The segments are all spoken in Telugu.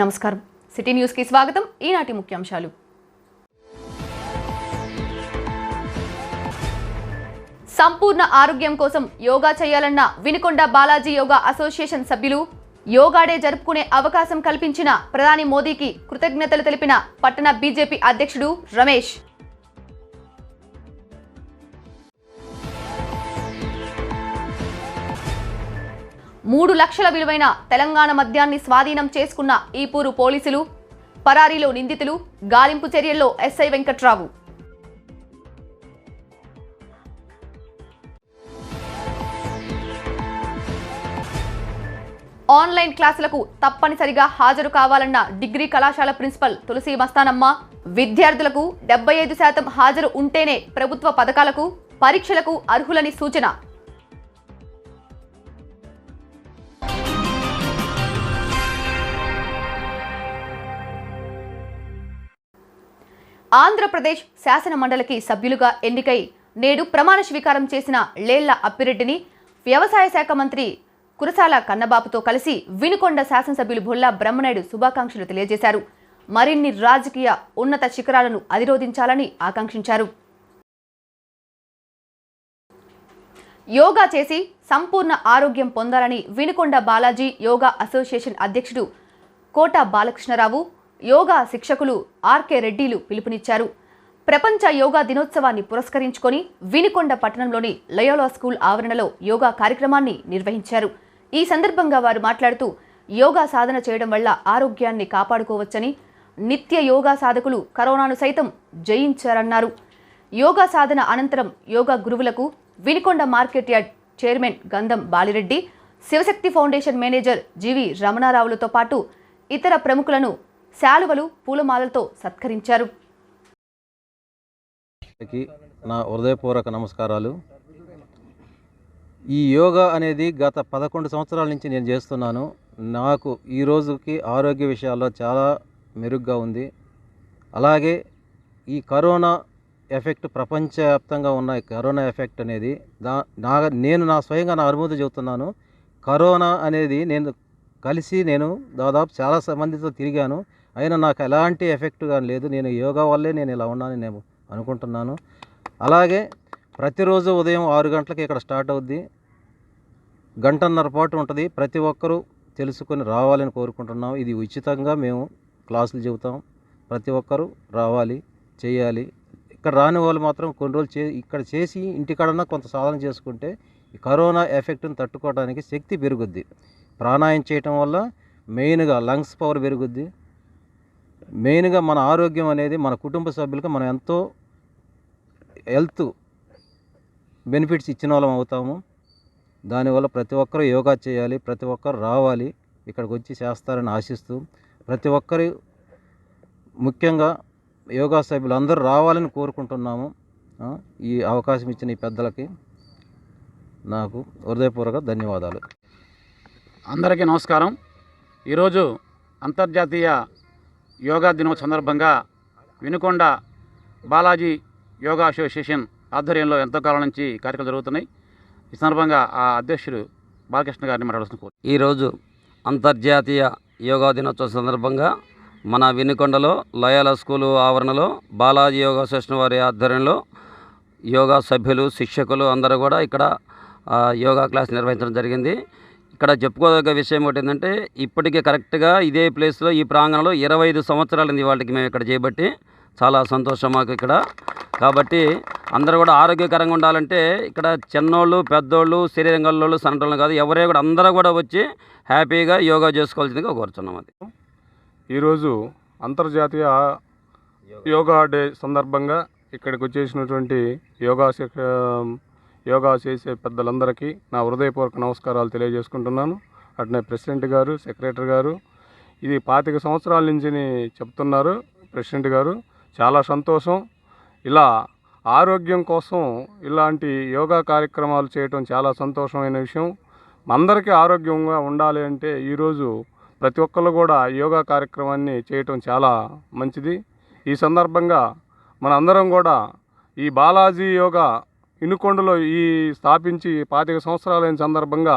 నమస్కారం. సిటీ న్యూస్కి స్వాగతం. ఈనాటి ముఖ్యాంశాలు. సంపూర్ణ ఆరోగ్యం కోసం యోగా చేయాలన్న వినుకొండ బాలాజీ యోగా అసోసియేషన్ సభ్యులు యోగాడే జరుపుకునే అవకాశం కల్పించిన ప్రధాని మోదీకి కృతజ్ఞతలు తెలిపిన పట్టణ బీజేపీ అధ్యక్షుడు రమేష్. మూడు లక్షల విలువైన తెలంగాణ మద్యాన్ని స్వాధీనం చేసుకున్న ఈపూరు పోలీసులు పరారీలో నిందితులు గాలింపు చర్యల్లో ఎస్ఐ వెంకట్రావు. ఆన్లైన్ క్లాసులకు తప్పనిసరిగా హాజరు కావాలన్న డిగ్రీ కళాశాల ప్రిన్సిపల్ తులసి మస్తానమ్మ విద్యార్థులకు డెబ్బై ఐదు శాతం హాజరు ఉంటేనే ప్రభుత్వ పథకాలకు పరీక్షలకు అర్హులని సూచన. ఆంధ్రప్రదేశ్ శాసన మండలికి సభ్యులుగా ఎన్నికై నేడు ప్రమాణ స్వీకారం చేసిన లేళ్ళ అప్పిరెడ్డిని వ్యవసాయ శాఖ మంత్రి కురసాల కన్నబాబుతో కలిసి వినుకొండ శాసనసభ్యులు బొల్లా బ్రహ్మనాయుడు శుభాకాంక్షలు తెలియజేశారు. మరిన్ని రాజకీయ ఉన్నత శిఖరాలను అధిరోధించాలని ఆకాంక్షించారు. యోగా చేసి సంపూర్ణ ఆరోగ్యం పొందాలని వినుకొండ బాలాజీ యోగా అసోసియేషన్ అధ్యక్షుడు కోట బాలకృష్ణరావు యోగా శిక్షకులు ఆర్కే రెడ్డిలు పిలుపునిచ్చారు. ప్రపంచ యోగా దినోత్సవాన్ని పురస్కరించుకొని వినికొండ పట్టణంలోని లయోలా స్కూల్ ఆవరణలో యోగా కార్యక్రమాన్ని నిర్వహించారు. ఈ సందర్భంగా వారు మాట్లాడుతూ యోగా సాధన చేయడం వల్ల ఆరోగ్యాన్ని కాపాడుకోవచ్చని నిత్య యోగా సాధకులు కరోనాను సైతం జయించారన్నారు. యోగా సాధన అనంతరం యోగా గురువులకు Vinikonda market yard chairman Gandham Balireddy Shivashakti foundation manager GV రమణారావులతో పాటు ఇతర ప్రముఖులను శాలువలు పూలమాలలతో సత్కరించారు. నా హృదయపూర్వక నమస్కారాలు. ఈ యోగా అనేది గత పదకొండు సంవత్సరాల నుంచి నేను చేస్తున్నాను. నాకు ఈ రోజుకి ఆరోగ్య విషయాల్లో చాలా మెరుగ్గా ఉంది. అలాగే ఈ కరోనా ఎఫెక్ట్ ప్రపంచవ్యాప్తంగా ఉన్న కరోనా ఎఫెక్ట్ అనేది దా నా నేను నా స్వయంగా నా అనుభూతి చెబుతున్నాను. కరోనా అనేది నేను కలిసి నేను దాదాపు చాలా మందితో తిరిగాను. అయినా నాకు ఎలాంటి ఎఫెక్ట్ కానీ లేదు. నేను యోగా వల్లే నేను ఇలా ఉన్నానని నేను అనుకుంటున్నాను. అలాగే ప్రతిరోజు ఉదయం ఆరు గంటలకి ఇక్కడ స్టార్ట్ అవుద్ది. గంటన్నర పాటు ఉంటుంది. ప్రతి ఒక్కరూ తెలుసుకొని రావాలని కోరుకుంటున్నాం ఇది ఉచితంగా మేము క్లాసులు చెబుతాం. ప్రతి ఒక్కరూ రావాలి చేయాలి. ఇక్కడ రాని వాళ్ళు మాత్రం కొన్ని రోజులు చే ఇక్కడ చేసి ఇంటికాడన్నా కొంత సాధన చేసుకుంటే ఈ కరోనా ఎఫెక్ట్ని తట్టుకోవడానికి శక్తి పెరుగుద్ది. ప్రాణాయం చేయటం వల్ల మెయిన్గా లంగ్స్ పవర్ పెరుగుద్ది. మెయిన్గా మన ఆరోగ్యం అనేది మన కుటుంబ సభ్యులకు మనం ఎంతో హెల్త్ బెనిఫిట్స్ ఇచ్చిన వాళ్ళం అవుతాము. దానివల్ల ప్రతి ఒక్కరూ యోగా చేయాలి ప్రతి ఒక్కరు రావాలి ఇక్కడికి వచ్చి చేస్తారని ఆశిస్తూ ప్రతి ఒక్కరు ముఖ్యంగా యోగా సభ్యులు అందరూ రావాలని కోరుకుంటున్నాము. ఈ అవకాశం ఇచ్చిన ఈ పెద్దలకి నాకు హృదయపూర్వక ధన్యవాదాలు. అందరికీ నమస్కారం. ఈరోజు అంతర్జాతీయ యోగా దినం సందర్భంగా వినుకొండ బాలాజీ యోగా అసోసియేషన్ ఆధ్వర్యంలో ఎంతో కాలం నుంచి కార్యక్రమాలు జరుగుతున్నాయి. ఈ సందర్భంగా ఆ అధ్యక్షుడు బాలకృష్ణ గారిని మాట్లాడుతున్నారు ఈరోజు అంతర్జాతీయ యోగా దినోత్సవ సందర్భంగా మన వినుకొండలో లయాల స్కూలు ఆవరణలో బాలాజీ యోగా అసోసియేషన్ వారి ఆధ్వర్యంలో యోగా సభ్యులు శిక్షకులు అందరూ కూడా ఇక్కడ యోగా క్లాస్ నిర్వహించడం జరిగింది. ఇక్కడ చెప్పుకోదగ్గ విషయం ఒకటి ఏంటంటే ఇప్పటికే కరెక్ట్గా ఇదే ప్లేస్లో ఈ ప్రాంగణంలో ఇరవై ఐదు సంవత్సరాలు వాళ్ళకి మేము ఇక్కడ చేయబట్టి చాలా సంతోషం మాకు ఇక్కడ. కాబట్టి అందరూ కూడా ఆరోగ్యకరంగా ఉండాలంటే ఇక్కడ చిన్నోళ్ళు పెద్దోళ్ళు శరీరం గల్లోళ్ళు సన్నటోళ్ళు కాదు ఎవరే కూడా అందరూ కూడా వచ్చి హ్యాపీగా యోగా చేసుకోవాల్సిందిగా కోరుతున్నాం అది. ఈరోజు అంతర్జాతీయ యోగా డే సందర్భంగా ఇక్కడికి వచ్చేసినటువంటి యోగా యోగా చేసే పెద్దలందరికీ నా హృదయపూర్వక నమస్కారాలు తెలియజేసుకుంటున్నాను. అట్నే ప్రెసిడెంట్ గారు సెక్రటరీ గారు ఇది పాతిక సంవత్సరాల నుంచి చెప్తున్నారు ప్రెసిడెంట్ గారు. చాలా సంతోషం. ఇలా ఆరోగ్యం కోసం ఇలాంటి యోగా కార్యక్రమాలు చేయటం చాలా సంతోషమైన విషయం. అందరికీ ఆరోగ్యంగా ఉండాలి అంటే ఈరోజు ప్రతి ఒక్కళ్ళు కూడా యోగా కార్యక్రమాన్ని చేయటం చాలా మంచిది. ఈ సందర్భంగా మన అందరం కూడా ఈ బాలాజీ యోగా ఇనుకొండలో ఈ స్థాపించి పాతిక సంవత్సరాలైన సందర్భంగా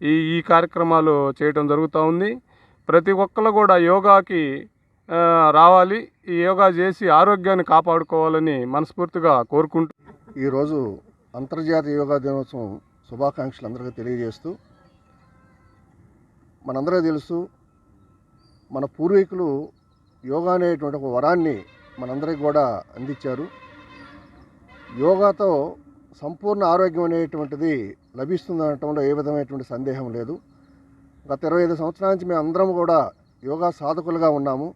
ఈ ఈ కార్యక్రమాలు చేయటం జరుగుతూ ఉంది. ప్రతి ఒక్కరు కూడా యోగాకి రావాలి. ఈ యోగా చేసి ఆరోగ్యాన్ని కాపాడుకోవాలని మనస్ఫూర్తిగా కోరుకుంటూ ఈరోజు అంతర్జాతీయ యోగా దినోత్సవం శుభాకాంక్షలు అందరికీ తెలియజేస్తూ మనందరికీ తెలుసు మన పూర్వీకులు యోగా అనేటువంటి ఒక వరాన్ని మనందరికి కూడా అందించారు. యోగాతో సంపూర్ణ ఆరోగ్యం అనేటువంటిది లభిస్తుంది అనటంలో ఏ విధమైనటువంటి సందేహం లేదు. గత ఇరవై ఐదు సంవత్సరాల నుంచి మేము అందరం కూడా యోగా సాధకులుగా ఉన్నాము.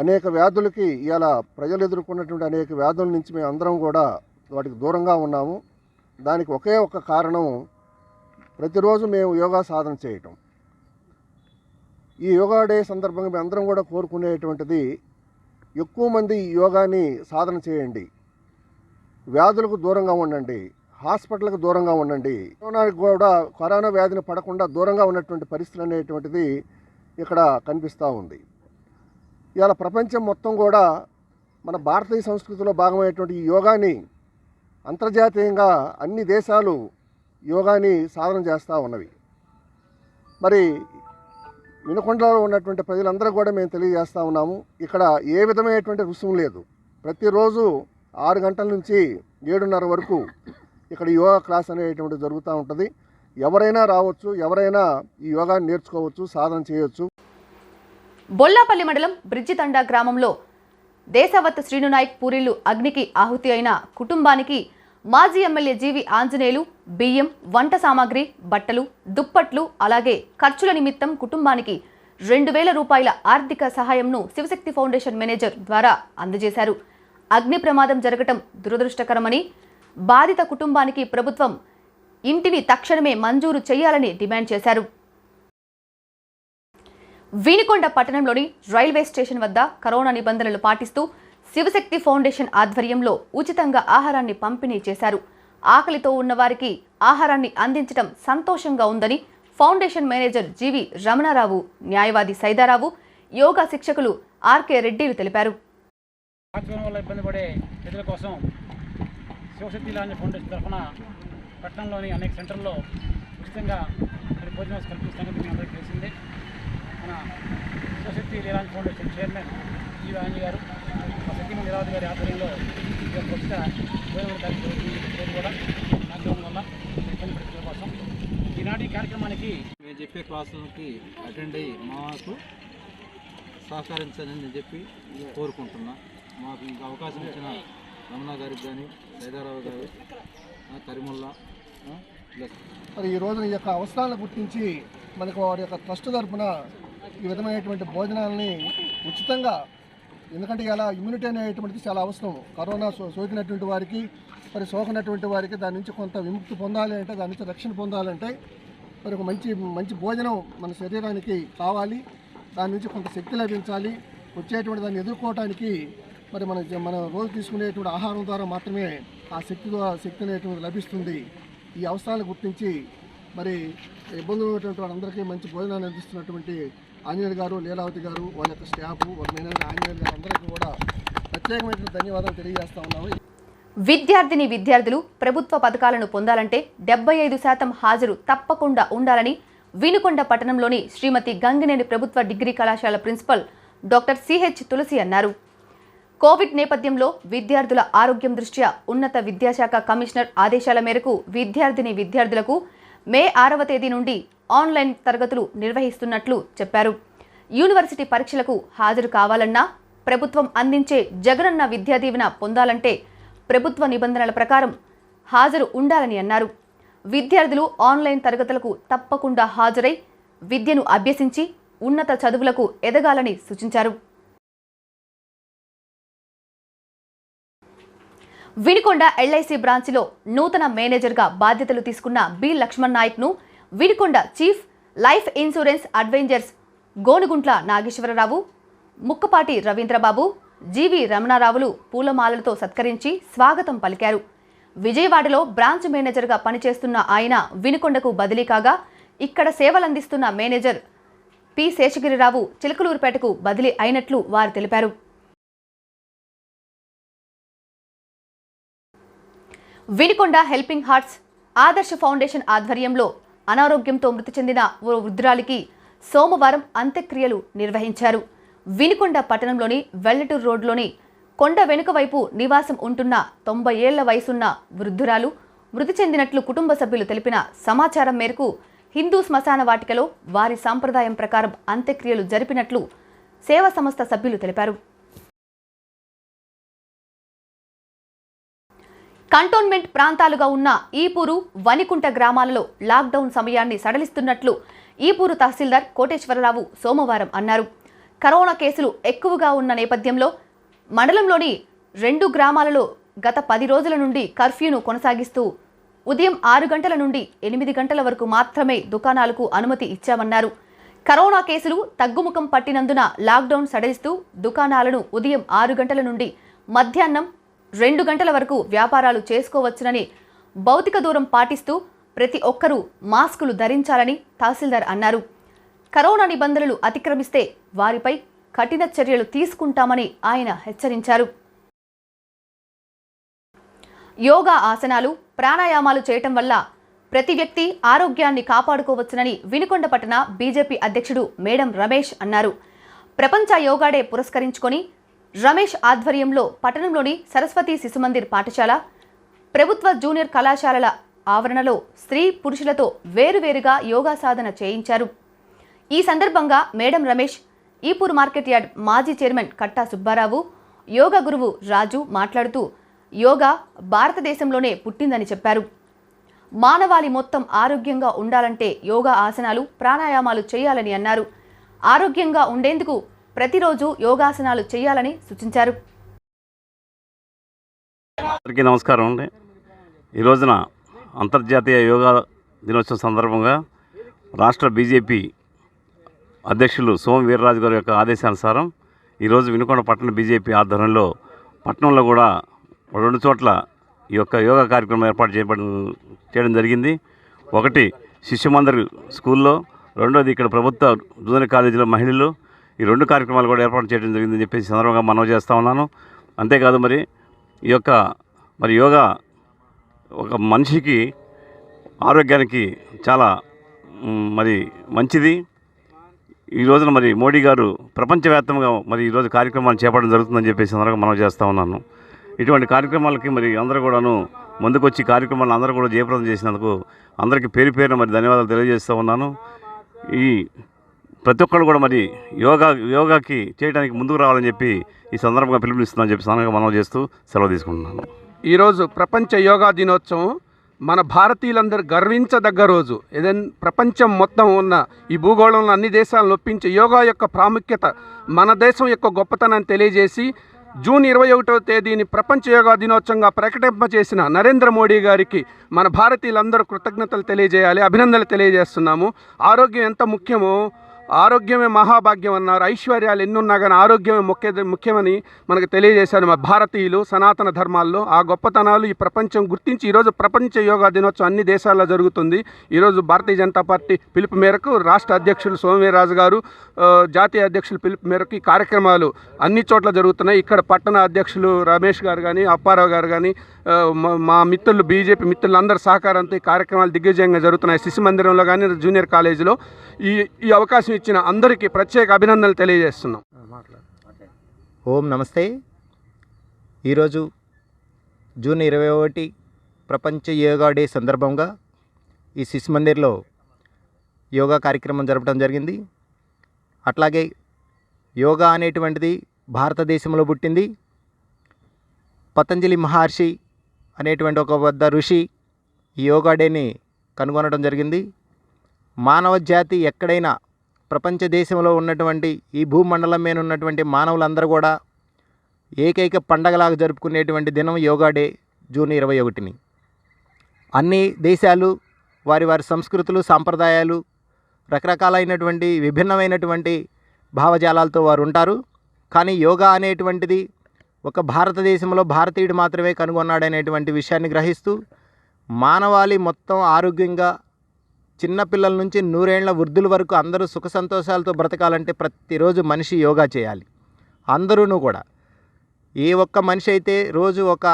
అనేక వ్యాధులకి ఇవాళ ప్రజలు ఎదుర్కొన్నటువంటి అనేక వ్యాధుల నుంచి మేము అందరం కూడా వాటికి దూరంగా ఉన్నాము. దానికి ఒకే ఒక కారణం ప్రతిరోజు మేము యోగా సాధన చేయటం. ఈ యోగా డే సందర్భంగా మేము అందరం కూడా కోరుకునేటువంటిది ఎక్కువ మంది ఈ యోగాని సాధన చేయండి. వ్యాధులకు దూరంగా ఉండండి. హాస్పిటల్కి దూరంగా ఉండండి. కరోనాకి కూడా కరోనా వ్యాధిని పడకుండా దూరంగా ఉన్నటువంటి పరిస్థితి అనేటువంటిది ఇక్కడ కనిపిస్తూ ఉంది. ఇవాళ ప్రపంచం మొత్తం కూడా మన భారతీయ సంస్కృతిలో భాగమైనటువంటి ఈ యోగాని అంతర్జాతీయంగా అన్ని దేశాలు యోగాని సాధన చేస్తూ ఉన్నవి. మరి వినుకొండలో ఉన్నటువంటి ప్రజలందరూ కూడా మేము తెలియజేస్తూ ఉన్నాము. ఇక్కడ ఏ విధమైనటువంటి రుసుము లేదు. ప్రతిరోజు ఆరు గంటల నుంచి ఏడున్నర వరకు ఇక్కడ యోగా క్లాస్ అనేటువంటి జరుగుతూ ఉంటుంది. ఎవరైనా రావచ్చు ఎవరైనా ఈ యోగాన్ని నేర్చుకోవచ్చు సాధన చేయవచ్చు బొల్లాపల్లి మండలం బ్రిడ్జితండా గ్రామంలో దేశవత్ శ్రీనునాయక్ పూరీలు అగ్నికి ఆహుతి అయిన కుటుంబానికి మాజీ ఎమ్మెల్యే జీవి ఆంజనేయులు బియ్యం వంట సామాగ్రి బట్టలు దుప్పట్లు అలాగే ఖర్చుల నిమిత్తం కుటుంబానికి రెండు వేల రూపాయల ఆర్థిక సహాయంను శివశక్తి ఫౌండేషన్ మేనేజర్ ద్వారా అందజేశారు. అగ్ని ప్రమాదం జరగటం దురదృష్టకరమని బాధిత కుటుంబానికి ప్రభుత్వం ఇంటిని తక్షణమే మంజూరు చేయాలని డిమాండ్ చేశారు. వినికొండ పట్టణంలోని రైల్వే స్టేషన్ వద్ద కరోనా నిబంధనలు పాటిస్తూ శివశక్తి ఫౌండేషన్ ఆధ్వర్యంలో ఉచితంగా ఆహారాన్ని పంపిణీ చేశారు. ఆకలితో ఉన్నవారికి ఆహారాన్ని అందించడం సంతోషంగా ఉందని ఫౌండేషన్ మేనేజర్ జీవి రమణారావు న్యాయవాది సైదారావు యోగా శిక్షకులు ఆర్కే రెడ్డిలు తెలిపారు. ఆక్సిజన్ వల్ల ఇబ్బంది పడే ప్రజల కోసం శివశక్తి లాంటి ఫౌండేషన్ తరఫున పట్టణంలోని అనేక సెంటర్లో ఉచితంగా మరి భోజనం కల్పించిన సంగతి మీ అందరికీ తెలిసిందే. మన శివశక్తి లీలాంజ్ ఫౌండేషన్ చైర్మన్ ఈ వాణి గారు మా సతీమ లీలావతి గారి ఆధ్వర్యంలో ఉచిత భోజనం కార్యక్రమం కూడా లాక్డౌన్ వల్ల ఇబ్బంది పడే ప్రజల కోసం ఈనాటి కార్యక్రమానికి మేము చెప్పే క్లాసులకి అటెండ్ అయ్యి మాకు సహకరించాలని చెప్పి కోరుకుంటున్నా. మాకు ఇంకా అవకాశం ఇచ్చిన రమణ గారికి కానీ సైదారావు గారు కరిముల్లా మరి ఈ రోజున ఈ యొక్క అవసరాలను గుర్తించి మనకు వారి యొక్క ట్రస్ట్ తరఫున ఈ విధమైనటువంటి భోజనాలని ఉచితంగా ఎందుకంటే ఇలా ఇమ్యూనిటీ అనేటువంటిది చాలా అవసరం. కరోనా సో సోకినటువంటి వారికి మరి సోకినటువంటి వారికి దాని నుంచి కొంత విముక్తి పొందాలి అంటే దాని నుంచి రక్షణ పొందాలంటే మరి ఒక మంచి మంచి భోజనం మన శరీరానికి కావాలి. దాని నుంచి కొంత శక్తి లభించాలి. వచ్చేటువంటి దాన్ని ఎదుర్కోవటానికి మరి మన మన రోజు తీసుకునేటువంటి ఆహారం ద్వారా మాత్రమే ఆ శక్తి ద్వారా శక్తి అనేటువంటి లభిస్తుంది. ఈ అవసరాలను గుర్తించి మరి ఇబ్బందులు ఉన్నటువంటి వాళ్ళందరికీ మంచి భోజనాన్ని అందిస్తున్నటువంటి ఆంజనేయులు గారు లీలావతి గారు వాళ్ళ యొక్క స్టాఫ్ వాళ్ళ మేనేజర్ ఆంజనేయులు గారు అందరికీ కూడా ప్రత్యేకమైన ధన్యవాదాలు తెలియజేస్తా ఉన్నాము. విద్యార్థిని విద్యార్థులు ప్రభుత్వ పథకాలను పొందాలంటే డెబ్బై ఐదు శాతం హాజరు తప్పకుండా ఉండాలని వినుకొండ పట్టణంలోని శ్రీమతి గంగినేని ప్రభుత్వ డిగ్రీ కళాశాల ప్రిన్సిపల్ డాక్టర్ సిహెచ్ తులసి అన్నారు. కోవిడ్ నేపథ్యంలో విద్యార్థుల ఆరోగ్యం దృష్ట్యా ఉన్నత విద్యాశాఖ కమిషనర్ ఆదేశాల మేరకు విద్యార్థిని విద్యార్థులకు మే ఆరవ తేదీ నుండి ఆన్లైన్ తరగతులు నిర్వహిస్తున్నట్లు చెప్పారు. యూనివర్సిటీ పరీక్షలకు హాజరు కావాలన్నా ప్రభుత్వం అందించే జగనన్న విద్యా దీవెన పొందాలంటే ప్రభుత్వ నిబంధనల ప్రకారం హాజరు ఉండాలని అన్నారు. విద్యార్థులు ఆన్లైన్ తరగతులకు తప్పకుండా హాజరై విద్యను అభ్యసించి ఉన్నత చదువులకు ఎదగాలని సూచించారు. వినుకొండ ఎల్ఐసి బ్రాంచ్లో నూతన మేనేజర్గా బాధ్యతలు తీసుకున్న B Lakshman నాయక్ను Vinukonda chief life insurance adventures Gonuguntla Nageswararao Mukkapati Ravindrababu GV రమణారావులు పూలమాలలతో సత్కరించి స్వాగతం పలికారు. విజయవాడలో బ్రాంచ్ మేనేజర్గా పనిచేస్తున్న ఆయన వినుకొండకు బదిలీ కాగా ఇక్కడ సేవలందిస్తున్న మేనేజర్ పి శేషగిరిరావు చిలకలూరుపేటకు బదిలీ అయినట్లు వారు తెలిపారు. Vinukonda helping hearts Adarsh foundation ఆధ్వర్యంలో అనారోగ్యంతో మృతి చెందిన ఓ వృద్ధురాలికి సోమవారం అంత్యక్రియలు నిర్వహించారు. వినికొండ పట్టణంలోని వెల్లటూరు రోడ్లోని కొండ వెనుక వైపు నివాసం ఉంటున్న తొంభై ఏళ్ళ వయసున్న వృద్ధురాలు మృతి చెందినట్లు కుటుంబ సభ్యులు తెలిపిన సమాచారం మేరకు హిందూ శ్మశాన వాటికలో వారి సాంప్రదాయం ప్రకారం అంత్యక్రియలు జరిపినట్లు సేవా సంస్థ సభ్యులు తెలిపారు. కంటోన్మెంట్ ప్రాంతాలుగా ఉన్న ఈపూరు వనికుంట గ్రామాలలో లాక్డౌన్ సమయాన్ని సడలిస్తున్నట్లు ఈపూరు తహసీల్దార్ కోటేశ్వరరావు సోమవారం అన్నారు. కరోనా కేసులు ఎక్కువగా ఉన్న నేపథ్యంలో మండలంలోని రెండు గ్రామాలలో గత పది రోజుల నుండి కర్ఫ్యూను కొనసాగిస్తూ ఉదయం ఆరు గంటల నుండి ఎనిమిది గంటల వరకు మాత్రమే దుకాణాలకు అనుమతి ఇచ్చామన్నారు. కరోనా కేసులు తగ్గుముఖం పట్టినందున లాక్డౌన్ సడలిస్తూ దుకాణాలను ఉదయం ఆరు గంటల నుండి మధ్యాహ్నం రెండు గంటల వరకు వ్యాపారాలు చేసుకోవచ్చునని భౌతిక దూరం పాటిస్తూ ప్రతి ఒక్కరూ మాస్కులు ధరించాలని తహసీల్దార్ అన్నారు. కరోనా నిబంధనలు అతిక్రమిస్తే వారిపై కఠిన చర్యలు తీసుకుంటామని ఆయన హెచ్చరించారు. యోగా ఆసనాలు ప్రాణాయామాలు చేయటం వల్ల ప్రతి వ్యక్తి ఆరోగ్యాన్ని కాపాడుకోవచ్చునని వినుకొండ పట్టణ బీజేపీ అధ్యక్షుడు మేడం రమేష్ అన్నారు. ప్రపంచ యోగా డే పురస్కరించుకొని రమేష్ ఆధ్వర్యంలో పట్టణంలోని సరస్వతి శిశుమందిర్ పాఠశాల ప్రభుత్వ జూనియర్ కళాశాలల ఆవరణలో స్త్రీ పురుషులతో వేరువేరుగా యోగా సాధన చేయించారు. ఈ సందర్భంగా madam Ramesh Ipur market yard మాజీ చైర్మన్ కట్టా సుబ్బారావు యోగా గురువు రాజు మాట్లాడుతూ యోగా భారతదేశంలోనే పుట్టిందని చెప్పారు. మానవాళి మొత్తం ఆరోగ్యంగా ఉండాలంటే యోగా ఆసనాలు ప్రాణాయామాలు చేయాలని అన్నారు. ఆరోగ్యంగా ఉండేందుకు ప్రతిరోజు యోగాసనాలు చేయాలని సూచించారు. అందరికీ నమస్కారం అండి. ఈ రోజున అంతర్జాతీయ యోగా దినోత్సవం సందర్భంగా రాష్ట్ర బీజేపీ అధ్యక్షులు సోమ వీర్రాజు గారి యొక్క ఆదేశానుసారం ఈరోజు వినుకొండ పట్టణ బీజేపీ ఆధ్వర్యంలో పట్టణంలో కూడా రెండు చోట్ల ఈ యొక్క యోగా కార్యక్రమం ఏర్పాటు చేయబడి చేయడం జరిగింది. ఒకటి శిశుమందర్ స్కూల్లో రెండోది ఇక్కడ ప్రభుత్వ జూనియర్ కాలేజీలో మహిళలు ఈ రెండు కార్యక్రమాలు కూడా ఏర్పాటు చేయడం జరిగిందని చెప్పేసి సందర్భంగా మనవి చేస్తూ ఉన్నాను. అంతేకాదు మరి ఈ యొక్క మరి యోగా ఒక మనిషికి ఆరోగ్యానికి చాలా మరి మంచిది. ఈ రోజున మరి మోడీ గారు ప్రపంచవ్యాప్తంగా మరి ఈరోజు కార్యక్రమాలు చేపట్టడం జరుగుతుందని చెప్పేసి అందరూ మనం చేస్తూ ఉన్నాను. ఇటువంటి కార్యక్రమాలకి మరి అందరూ కూడాను ముందుకొచ్చి కార్యక్రమాలు అందరూ కూడా జయప్రదం చేసినందుకు అందరికీ పేరు పేరున మరి ధన్యవాదాలు తెలియజేస్తూ ఉన్నాను. ఈ ప్రతి ఒక్కరు కూడా మరి యోగా యోగాకి చేయడానికి ముందుకు రావాలని చెప్పి ఈ సందర్భంగా పిలుపునిస్తున్నాను చెప్పి సందర్భంగా మనం చేస్తూ సెలవు తీసుకుంటున్నాను. ఈరోజు ప్రపంచ యోగా దినోత్సవం మన భారతీయులందరూ గర్వించదగ్గ రోజు. ఏదైనా ప్రపంచం మొత్తం ఉన్న ఈ భూగోళంలో అన్ని దేశాలను ఒప్పించే యోగా యొక్క ప్రాముఖ్యత మన దేశం యొక్క గొప్పతనాన్ని తెలియజేసి జూన్ ఇరవై ఒకటో తేదీని ప్రపంచ యోగా దినోత్సవంగా ప్రకటింపచేసిన నరేంద్ర మోడీ గారికి మన భారతీయులందరూ కృతజ్ఞతలు తెలియజేయాలి అభినందనలు తెలియజేస్తున్నాము. ఆరోగ్యం ఎంత ముఖ్యమో ఆరోగ్యమే మహాభాగ్యం అన్నారు. ఐశ్వర్యాలు ఎన్నున్నా కానీ ఆరోగ్యమే ముఖ్య ముఖ్యమని మనకు తెలియజేశారు మా భారతీయులు సనాతన ధర్మాల్లో. ఆ గొప్పతనాలు ఈ ప్రపంచం గుర్తించి ఈరోజు ప్రపంచ యోగా దినోత్సవం అన్ని దేశాల్లో జరుగుతుంది. ఈరోజు భారతీయ జనతా పార్టీ పిలుపు మేరకు రాష్ట్ర అధ్యక్షులు సోమవీర్రాజు గారు జాతీయ అధ్యక్షులు పిలుపు మేరకు ఈ కార్యక్రమాలు అన్ని చోట్ల జరుగుతున్నాయి. ఇక్కడ పట్టణ అధ్యక్షులు రమేష్ గారు కానీ అప్పారావు గారు కానీ మా- మిత్రులు బీజేపీ మిత్రులు అందరి సహకారంతో ఈ కార్యక్రమాలు దిగ్విజయంగా జరుగుతున్నాయి. శిశు మందిరంలో కానీ జూనియర్ కాలేజీలో ఈ ఈ అవకాశం ఇచ్చిన అందరికీ ప్రత్యేక అభినందనలు తెలియజేస్తున్నాం. ఓం నమస్తే. ఈరోజు జూన్ ఇరవై ఒకటి ప్రపంచ యోగా డే సందర్భంగా ఈ శిశు మందిర్లో యోగా కార్యక్రమం జరపడం జరిగింది. అట్లాగే యోగా అనేటువంటిది భారతదేశంలో పుట్టింది. పతంజలి మహర్షి అనేటువంటి ఒక వద్ద ఋషి ఈ యోగా డేని కనుగొనడం జరిగింది. మానవ జాతి ఎక్కడైనా ప్రపంచ దేశంలో ఉన్నటువంటి ఈ భూమండలం మీద ఉన్నటువంటి మానవులందరూ కూడా ఏకైక పండగలాగా జరుపుకునేటువంటి దినం యోగా డే జూన్ ఇరవై ఒకటిని. అన్ని దేశాలు వారి వారి సంస్కృతులు సాంప్రదాయాలు రకరకాలైనటువంటి విభిన్నమైనటువంటి భావజాలాలతో వారు ఉంటారు. కానీ యోగా అనేటువంటిది ఒక భారతదేశంలో భారతీయుడు మాత్రమే కనుగొన్నాడనేటువంటి విషయాన్ని గ్రహిస్తూ మానవాళి మొత్తం ఆరోగ్యంగా చిన్నపిల్లల నుంచి నూరేళ్ళ వృద్ధుల వరకు అందరూ సుఖ సంతోషాలతో బ్రతకాలంటే ప్రతిరోజు మనిషి యోగా చేయాలి. అందరూ కూడా. ఏ ఒక్క మనిషి అయితే రోజు ఒక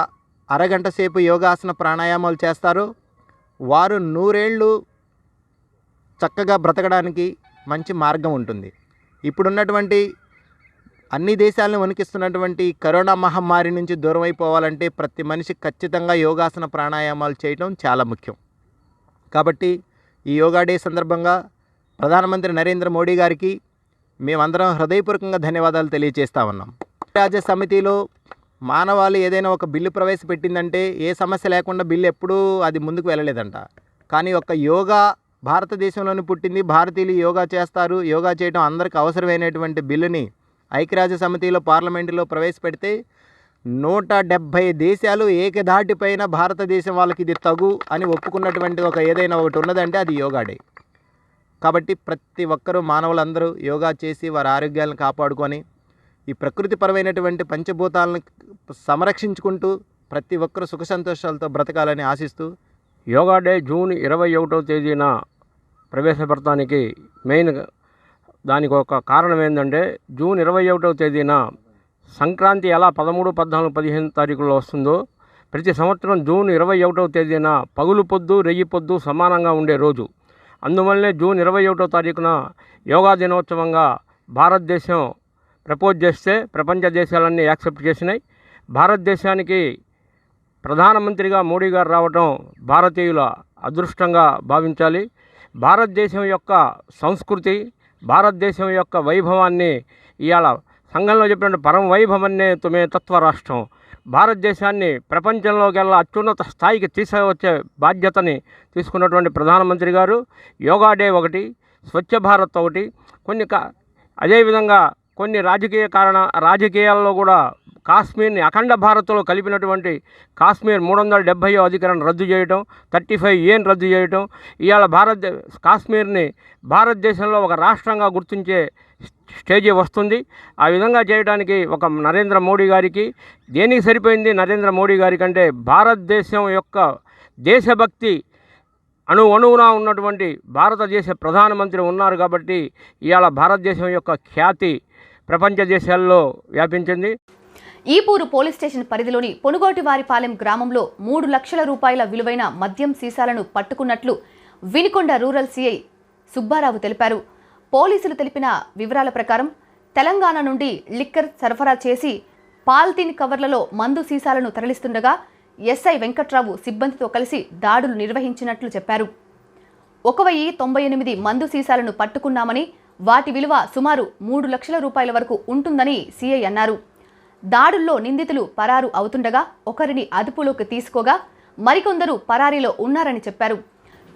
అరగంట సేపు యోగాసన ప్రాణాయామాలు చేస్తారో వారు నూరేళ్ళు చక్కగా బ్రతకడానికి మంచి మార్గం ఉంటుంది. ఇప్పుడున్నటువంటి అన్ని దేశాలను వణికిస్తున్నటువంటి కరోనా మహమ్మారి నుంచి దూరం అయిపోవాలంటే ప్రతి మనిషి ఖచ్చితంగా యోగాసన ప్రాణాయామాలు చేయడం చాలా ముఖ్యం. కాబట్టి ఈ యోగా డే సందర్భంగా ప్రధానమంత్రి నరేంద్ర మోడీ గారికి మేమందరం హృదయపూర్వకంగా ధన్యవాదాలు తెలియజేస్తా ఉన్నాం. రాజ్య సమితిలో మానవాళి ఏదైనా ఒక బిల్లు ప్రవేశపెట్టిందంటే ఏ సమస్య లేకుండా బిల్లు ఎప్పుడూ అది ముందుకు వెళ్ళలేదంట. కానీ ఒక యోగా భారతదేశంలోనే పుట్టింది. భారతీయులు యోగా చేస్తారు. యోగా చేయడం అందరికి అవసరమైనటువంటి బిల్లుని ఐక్యరాజ్య సమితిలో పార్లమెంటులో ప్రవేశపెడితే నూట డెబ్భై దేశాలు ఏకధాటిపైన భారతదేశం వాళ్ళకి ఇది తగు అని ఒప్పుకున్నటువంటి ఒక ఏదైనా ఒకటి ఉన్నదంటే అది యోగా డే. కాబట్టి ప్రతి ఒక్కరూ మానవులందరూ యోగా చేసి వారి ఆరోగ్యాలను కాపాడుకొని ఈ ప్రకృతిపరమైనటువంటి పంచభూతాలను సంరక్షించుకుంటూ ప్రతి ఒక్కరూ సుఖ సంతోషాలతో బ్రతకాలని ఆశిస్తూ యోగా డే జూన్ ఇరవై ఒకటో తేదీన ప్రవేశపెడతానికి మెయిన్ దానికి ఒక కారణం ఏంటంటే జూన్ ఇరవై ఒకటో తేదీన సంక్రాంతి ఎలా పదమూడు పద్నాలుగు పదిహేను తారీఖులో వస్తుందో ప్రతి సంవత్సరం జూన్ ఇరవై ఒకటవ తేదీన పగులు పొద్దు రెయ్యి పొద్దు సమానంగా ఉండే రోజు. అందువల్లనే జూన్ ఇరవై ఒకటో తారీఖున యోగా దినోత్సవంగా భారతదేశం ప్రపోజ్ చేస్తే ప్రపంచ దేశాలన్నీ యాక్సెప్ట్ చేసినాయి. భారతదేశానికి ప్రధానమంత్రిగా మోడీ గారు రావటం భారతీయుల అదృష్టంగా భావించాలి. భారతదేశం యొక్క సంస్కృతి భారతదేశం యొక్క వైభవాన్ని ఇవాళ సంఘంలో చెప్పినట్టు పరమ వైభవన్నే తుమే తత్వ రాష్ట్రం భారతదేశాన్ని ప్రపంచంలోకెల్లా అత్యున్నత స్థాయికి తీసుకువచ్చే బాధ్యతని తీసుకున్నటువంటి ప్రధానమంత్రి గారు. యోగా డే ఒకటి స్వచ్ఛ భారత్ ఒకటి కొన్ని కా అదేవిధంగా కొన్ని రాజకీయ కారణ రాజకీయాల్లో కూడా కాశ్మీర్ని అఖండ భారత్లో కలిపినటువంటి కాశ్మీర్ మూడు వందల డెబ్భై అధికారాన్ని రద్దు చేయటం థర్టీ ఫైవ్ ఏన్ రద్దు చేయటం ఇవాళ భారత కాశ్మీర్ని భారతదేశంలో ఒక రాష్ట్రంగా గుర్తించే స్టేజీ వస్తుంది. ఆ విధంగా చేయడానికి ఒక నరేంద్ర మోడీ గారికి దేనికి సరిపోయింది నరేంద్ర మోడీ గారి కంటే భారతదేశం యొక్క దేశభక్తి అణు అణువున ఉన్నటువంటి భారతదేశ ప్రధానమంత్రి ఉన్నారు కాబట్టి ఇవాళ భారతదేశం యొక్క ఖ్యాతి ప్రపంచ దేశాల్లో వ్యాపించింది. ఈపూరు పోలీస్ స్టేషన్ పరిధిలోని పొనుగోటివారిపాలెం గ్రామంలో మూడు లక్షల రూపాయల విలువైన మద్యం సీసాలను పట్టుకున్నట్లు వినికొండ రూరల్ సీఐ సుబ్బారావు తెలిపారు. పోలీసులు తెలిపిన వివరాల ప్రకారం తెలంగాణ నుండి లిక్కర్ సరఫరా చేసి పాల్తీన్ కవర్లలో మందు సీసాలను తరలిస్తుండగా ఎస్ఐ వెంకట్రావు సిబ్బందితో కలిసి దాడులు నిర్వహించినట్లు చెప్పారు. ఒక వెయ్యి తొంభై ఎనిమిది మందు సీసాలను పట్టుకున్నామని వాటి విలువ సుమారు మూడు లక్షల రూపాయల వరకు ఉంటుందని సీఐ అన్నారు. దాడుల్లో నిందితులు పరారు అవుతుండగా ఒకరిని అదుపులోకి తీసుకోగా మరికొందరు పరారీలో ఉన్నారని చెప్పారు.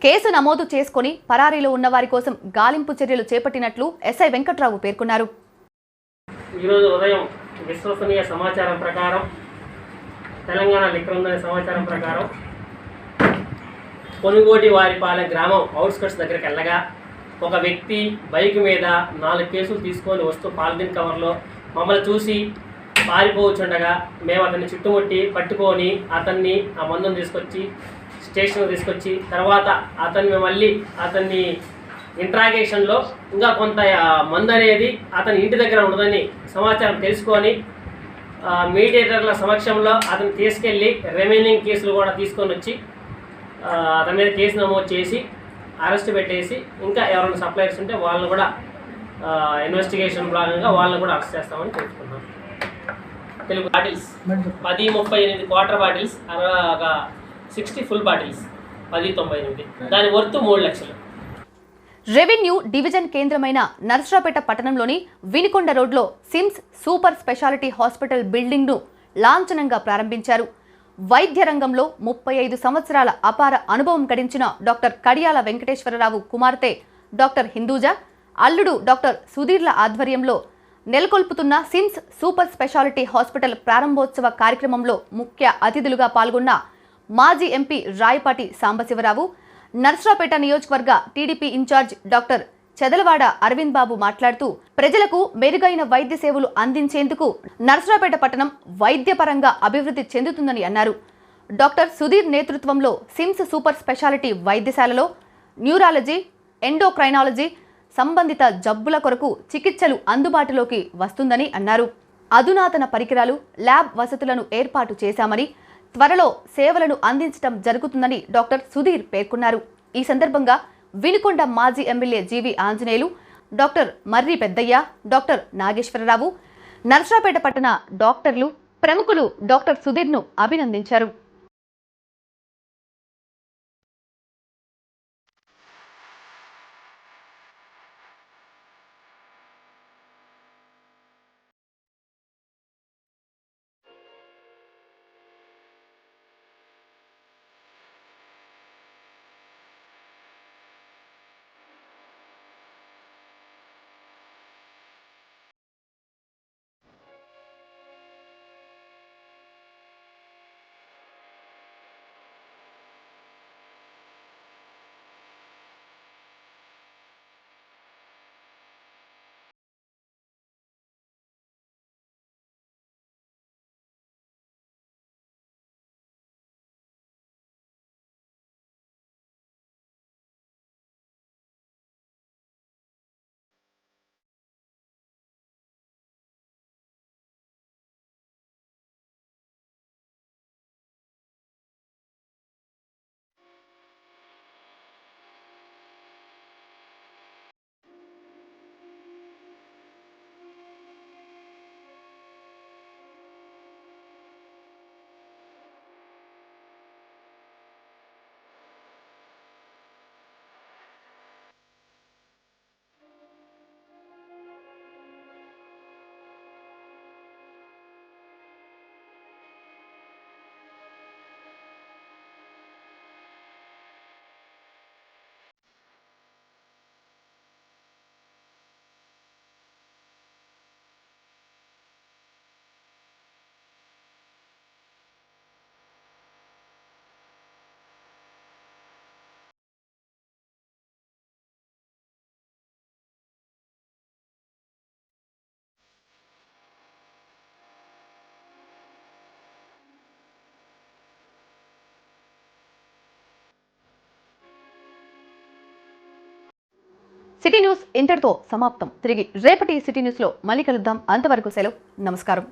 కేసు నమోదు చేసుకొని పరారీలో ఉన్న వారి కోసం గాలింపు చర్యలు చేపట్టినట్లు ఎస్ఐ వెంకట్రావు పేర్కొన్నారు. ఈరోజు ఉదయం విశ్వసనీయ సమాచారం ప్రకారం తెలంగాణ లిక్కర్ సమాచారం ప్రకారం కొనుగోటి వారిపాలెం గ్రామం అవుట్స్కట్స్ దగ్గరికి వెళ్ళగా ఒక వ్యక్తి బైక్ మీద నాలుగు కేసులు తీసుకొని వస్తూ పాలిథిన్ కవర్లో మమ్మల్ని చూసి పారిపోవచ్చుండగా మేము అతన్ని చుట్టుముట్టి పట్టుకొని అతన్ని ఆ మందును తీసుకొచ్చి స్టేషన్కి తీసుకొచ్చి తర్వాత అతన్ని మళ్ళీ అతన్ని ఇంట్రాగేషన్లో ఇంకా కొంత మందు అనేది అతని ఇంటి దగ్గర ఉండదని సమాచారం తెలుసుకొని మీడియేటర్ల సమక్షంలో అతను తీసుకెళ్ళి రిమైనింగ్ కేసులు కూడా తీసుకొని వచ్చి అతని మీద కేసు నమోదు చేసి అరెస్ట్ పెట్టేసి ఇంకా ఎవరైనా సప్లైర్స్ ఉంటే వాళ్ళని కూడా ఇన్వెస్టిగేషన్ భాగంగా వాళ్ళని కూడా అరెస్ట్ చేస్తామని తెలుసుకున్నాం. తెలుగు బాటిల్స్. పది ముప్పై ఎనిమిది క్వార్టర్ బాటిల్స్ ఒక సిక్స్టీ ఫుల్ బాటిల్స్ పది తొంభై ఎనిమిది దాని వర్త్ మూడు లక్షలు. రెవెన్యూ డివిజన్ కేంద్రమైన నర్సరాపేట పట్టణంలోని వినికొండ రోడ్లో సిమ్స్ సూపర్ స్పెషాలిటీ హాస్పిటల్ బిల్డింగ్ను లాంఛనంగా ప్రారంభించారు. వైద్య రంగంలో ముప్పై ఐదు సంవత్సరాల అపార అనుభవం గడించిన డాక్టర్ కడియాల వెంకటేశ్వరరావు కుమార్తె డాక్టర్ హిందూజా అల్లుడు డాక్టర్ సుధీర్ల ఆధ్వర్యంలో నెలకొల్పుతున్న సిమ్స్ సూపర్ స్పెషాలిటీ హాస్పిటల్ ప్రారంభోత్సవ కార్యక్రమంలో ముఖ్య అతిథులుగా పాల్గొన్న మాజీ ఎంపీ రాయపాటి సాంబశివరావు నర్సరావుపేట నియోజకవర్గ TDP incharge doctor Chedalavada Aravind Babu మాట్లాడుతూ ప్రజలకు మెరుగైన వైద్య సేవలు అందించేందుకు నర్సరావుపేట పట్టణం వైద్యపరంగా అభివృద్ధి చెందుతుందని అన్నారు. డాక్టర్ సుధీర్ నేతృత్వంలో సిమ్స్ సూపర్ స్పెషాలిటీ వైద్యశాలలో న్యూరాలజీ ఎండోక్రైనాలజీ సంబంధిత జబ్బుల కొరకు చికిత్సలు అందుబాటులోకి వస్తుందని అన్నారు. అధునాతన పరికరాలు ల్యాబ్ వసతులను ఏర్పాటు చేశామని త్వరలో సేవలను అందించడం జరుగుతుందని డాక్టర్ సుధీర్ పేర్కొన్నారు. ఈ సందర్భంగా వినుకొండ మాజీ MLA GV Anjaneyulu doctor Marri Peddaiah doctor Nageswararao Narasaraopet పట్టణ డాక్టర్లు ప్రముఖులు డాక్టర్ సుధీర్ను అభినందించారు. సిటీ న్యూస్ ఇంతటితో సమాప్తం. తిరిగి రేపటి సిటీ న్యూస్లో మళ్ళీ కలుద్దాం. అంతవరకు సెలవు. నమస్కారం.